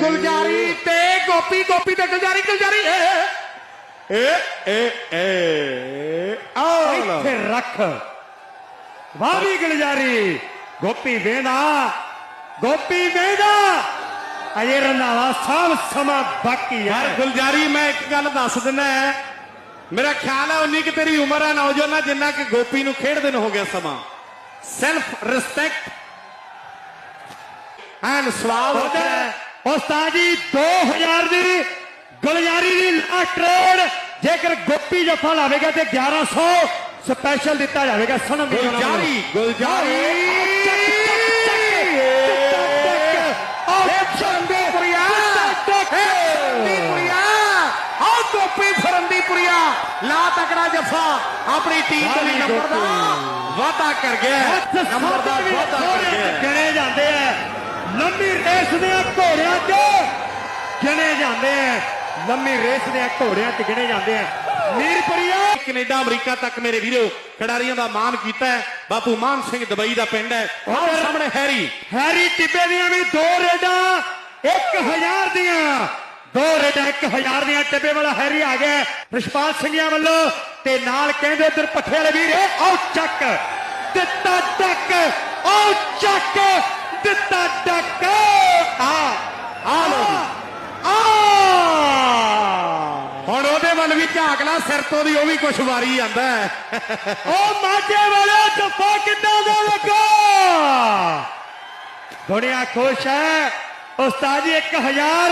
ਗੁਲਜਾਰੀ ਤੇ ਗੋਪੀ ਗੋਪੀ ਤੇ ਗੁਲਜਾਰੀ ਗੁਲਜਾਰੀ। ਏ ਏ ਏ ਏ ਆ ਇੱਥੇ ਰੱਖ। ਵਾਵੀ ਗਲਜਾਰੀ। ਗੋਪੀ ਵੇਂਦਾ ਗੋਪੀ ਵੇਂਦਾ। ਅਜੇ ਰੰਧਾਵਾ ਸਾਮ ਸਮਾਂ ਬਾਕੀ ਯਾਰ ਹੈ ਗੁਲਜਾਰੀ ਮੈਂ ਇੱਕ ਗੱਲ ਦੱਸ ਦਿੰਦਾ ਮੇਰਾ ਖਿਆਲ ਹੈ ਉਨੀ ਕਿ ਤੇਰੀ ਉਮਰ ਹੈ ਨੌਜਵਾਨਾ ਜਿੰਨਾ ਕਿ ਗੋਪੀ ਨੂੰ ਖੇਡਦੇ ਨੂੰ ਹੋ ਗਿਆ ਸਮਾਂ। ਸੈਲਫ ਰਿਸਪੈਕਟ ਐਂਡ ਸਵਾਲ ਹੈ। ਉਸਤਾਦ ਜੀ 2000 ਦੀ ਗੁਲਜਾਰੀ ਦੀ ਲਾਸਟ ਰੋਡ ਜੇਕਰ ਗੋਪੀ ਜਫਾ ਲਾਵੇਗਾ ਤੇ 1100 ਸਪੈਸ਼ਲ ਦਿੱਤਾ ਜਾਵੇਗਾ ਸਨਮ ਵੀ ਉਹਨਾਂ ਨੂੰ। ਗੁਲਜਾਰੀ ਗੁਲਜਾਰੀ ਆਹ ਫਰੰਦੀਪੁਰੀਆ ਫਰੰਦੀਪੁਰੀਆ ਆਹ ਗੋਪੀ ਫਰੰਦੀਪੁਰੀਆ ਲਾ ਤਕੜਾ ਜੱਫਾ ਆਪਣੀ ਟੀਮ ਦੇ ਲਈ ਨੰਬਰ ਦਾ ਵਾਅਦਾ ਕਰ ਗਿਆ ਨੰਬਰ ਦਾ ਵਾਅਦਾ ਕਰ ਗਿਆ ਗਿਣੇ ਜਾਂਦੇ ਆ ਲੰਮੀ ਰੇਸ ਦੇ ਘੋੜਿਆਂ 'ਚ। ਗਿਣੇ ਜਾਂਦੇ ਆ। ਲੰਮੀ ਰੇਸ ਦੇ ਘੋੜਿਆਂ 'ਚ ਗਿਣੇ ਜਾਂਦੇ ਆ। ਮੀਰਪੁਰੀਆ ਕੈਨੇਡਾ ਅਮਰੀਕਾ ਤੱਕ ਮੇਰੇ ਵੀਰੋ ਖਿਡਾਰੀਆਂ ਦਾ ਮਾਣ ਕੀਤਾ ਹੈ। ਬਾਪੂ ਮਾਨ ਸਿੰਘ ਦੁਬਈ ਦਾ ਪਿੰਡ ਹੈ। ਆਹ ਸਾਹਮਣੇ ਹੈਰੀ। ਹੈਰੀ ਟਿੱਬੇ ਦੀਆਂ ਵੀ ਦੋ ਰੇਡਾਂ 1000 ਦੀਆਂ। ਦੋ ਰੇਡਾਂ 1000 ਦੀਆਂ। ਟਿੱਬੇ ਵਾਲਾ ਹੈਰੀ ਆ ਗਿਆ ਰਿਸ਼ਪਾਲ ਸਿੰਘਿਆਂ ਵੱਲੋਂ ਤੇ ਨਾਲ ਕਹਿੰਦੇ ਉਧਰ ਪੱਠੇ ਵਾਲੇ ਵੀਰ ਆਓ ਚੱਕ। ਦਿੱਤਾ ਟੱਕ ਆਓ ਚੱਕ। ਦਿੱਤਾ ਟੱਕ। ਆ ਆ ਲੋ ਆ। ਹੁਣ ਉਹਦੇ ਵੱਲ ਵੀ ਝਾਕ ਲਾ, ਸਿਰ ਤੋਂ ਦੀ ਉਹ ਵੀ ਕੁਛ ਵਾਰੀ ਜਾਂਦਾ ਉਹ ਮਾਝੇ ਵਾਲਾ ਜੱਫਾ ਕਿੱਦਾਂ ਦਾ ਲੱਗਾ? ਦੁਨੀਆ ਖੁਸ਼ ਹੈ। ਉਸਤਾਦ ਜੀ 1000